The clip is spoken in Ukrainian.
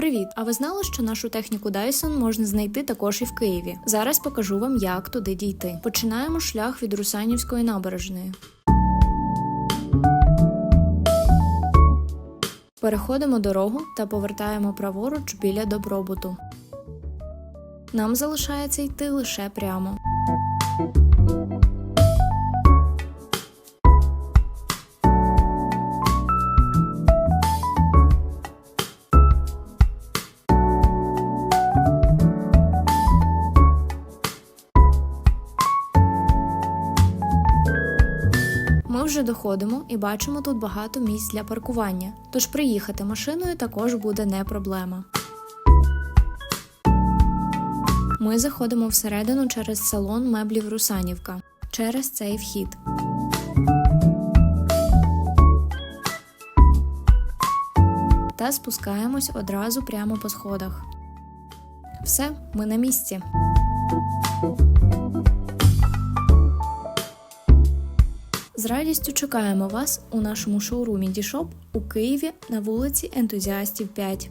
Привіт! А ви знали, що нашу техніку Dyson можна знайти також і в Києві? Зараз покажу вам, як туди дійти. Починаємо шлях від Русанівської набережної. Переходимо дорогу та повертаємо праворуч біля добробуту. Нам залишається йти лише прямо. Ми вже доходимо і бачимо тут багато місць для паркування, тож приїхати машиною також буде не проблема. Ми заходимо всередину через салон меблів Русанівка через цей вхід. Та спускаємось одразу прямо по сходах. Все, ми на місці. З радістю чекаємо вас у нашому шоурумі Дішоп у Києві на вулиці Ентузіастів 5.